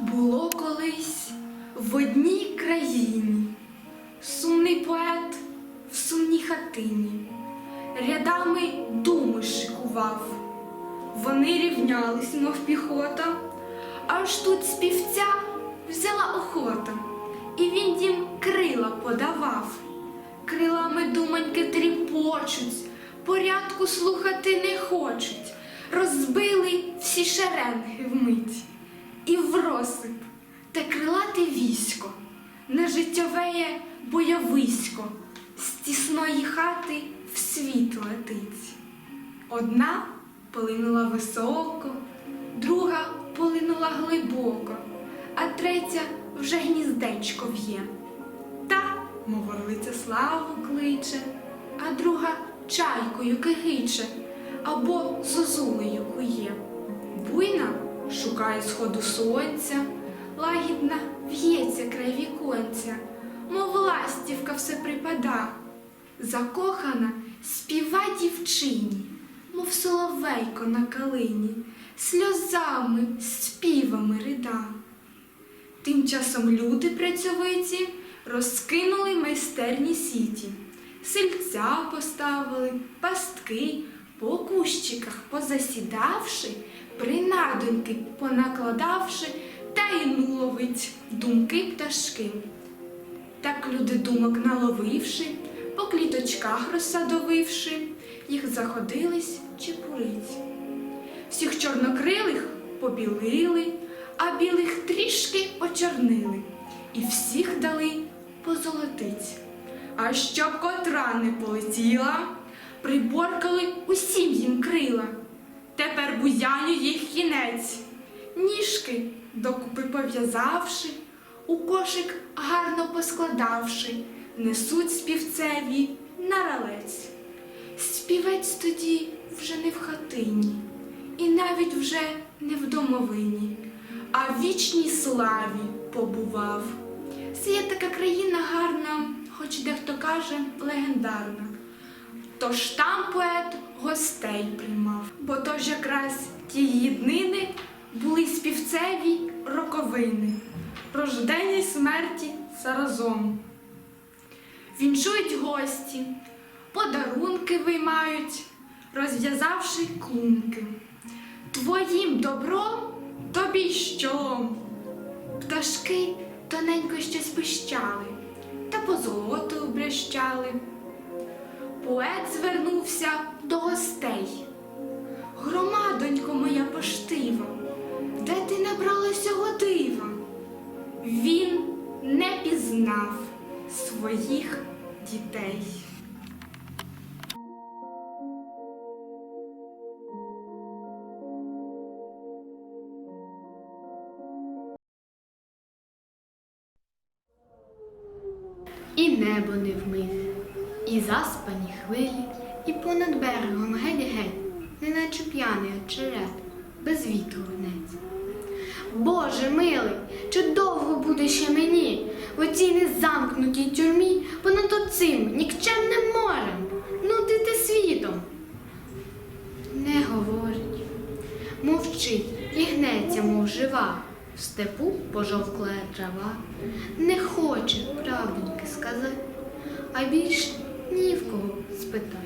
Було колись в одній країні. Сумний поет в сумній хатині, рядами думи шикував. Вони рівнялись, мов піхота, аж тут співця взяла охота, і він їм крила подавав. Крилами думоньки тріпочуть, порядку слухати не хочуть, розбили всі шеренги вмить і в розсип те крилате військо, не життєвеє бойовисько, з тісної хати в світ летить. Одна полинула високо, друга полинула глибоко, а третя вже гніздечко в'є. Та, мов орлиця славу кличе, а друга чайкою кигиче або зозулею кує. Буйна шукає сходу сонця, лагідна в'ється край віконця, мов ластівка все припада. Закохана співа дівчині, мов соловейко на калині, сльозами, співами рида. Тим часом люди працьовиті розкинули майстерні сіті, сельця поставили, пастки, по кущиках позасідавши, принадоньки понакладавши, та й ну ловить думки пташки. Так люди думок наловивши, по кліточках розсадовивши, їх заходились чепурить. Всіх чорнокрилих побілили, а білих трішки очорнили, і всіх дали позолотить. А щоб котра не полетіла, приборкали усім їм крила. Тепер буяню їх кінець, ніжки докупи пов'язавши, у кошик гарно поскладавши, несуть співцеві на ралець. Співець тоді вже не в хатині, і навіть вже не в домовині, а в вічній славі побував. Це є така країна гарна, хоч дехто каже легендарна. Тож там поет гостей приймав, бо то ж якраз тієї днини були співцеві роковини, рождення й смерті заразом. Вінчують гості, подарунки виймають, розв'язавши клунки. Твоїм добром тобі щолом. Пташки тоненько щось пищали, та по золоту брещали. Поет звернувся до гостей. Громадонько моя поштива, де ти набрала сього дива? Він не пізнав своїх дітей. І небо не вмите, і заспані хвилі, і понад берегом геть-геть, неначе п'яний очерет, без вітру гнеться. Боже милий, чи довго буде ще мені в оцій незамкнутій тюрмі понад оцим нікчемним морем нудити світом? Не говорить, мовчить і гнеться, мов жива. В степу пожовклая трава, не хоче правдоньки сказати, а більше ні в кого спитати.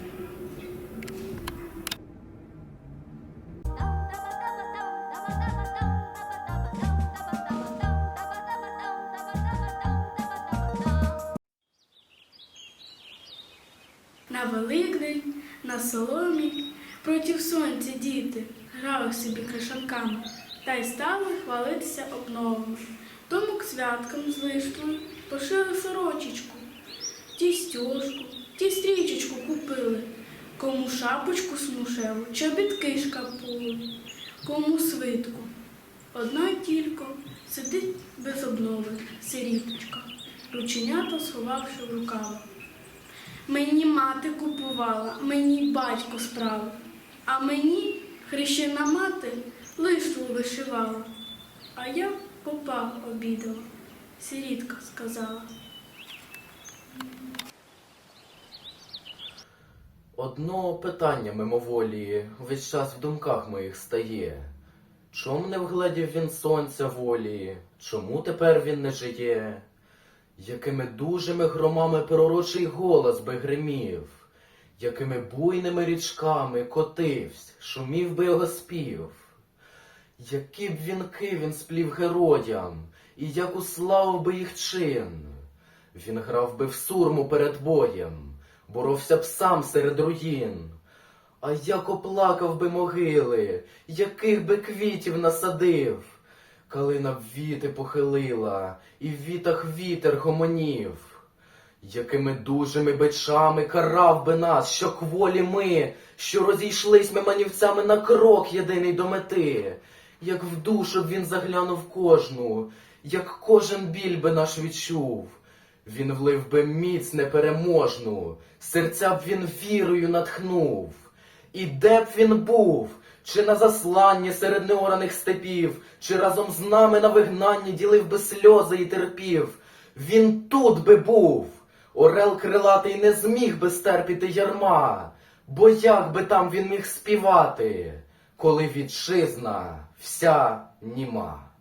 На Великдень, на соломі, проти сонця діти грали собі кришанками та й стали хвалитися обновами. Тому к святкам з лиштвою пошили сорочечку, ті стюжку, ті стрічечку купили, кому шапочку смушеву, чобітки шкапули, кому свитку. Одна тільки сидить без обнови, сиріточка, рученята сховавши в рукава. Мені мати купувала, мені батько справив, а мені хрещена мати лиштву вишивала. А я попа обідала, сирітка сказала. Одно питання мимоволі весь час в думках моїх стає. Чом не вгледів він сонця волі? Чому тепер він не жиє? Якими дужими громами пророчий голос би гримів, якими буйними річками котивсь, шумів би його спів, які б вінки він сплів героям, і як уславив би їх чин. Він грав би в сурму перед боєм, боровся б сам серед руїн. А як оплакав би могили, яких би квітів насадив, Калина б віти похилила, і в вітах вітер гомонів, якими дужими бичами карав би нас, що кволі ми, що розійшлись ми манівцями на крок єдиний до мети, як в душу б він заглянув кожну, як кожен біль би наш відчув. Він влив би міць непереможну, серця б він вірою натхнув. І де б він був, чи на засланні серед неораних степів, чи разом з нами на вигнанні ділив би сльози і терпів. Він тут би був. Орел крилатий не зміг би стерпіти ярма, бо як би там він міг співати, коли вітчизна вся німа.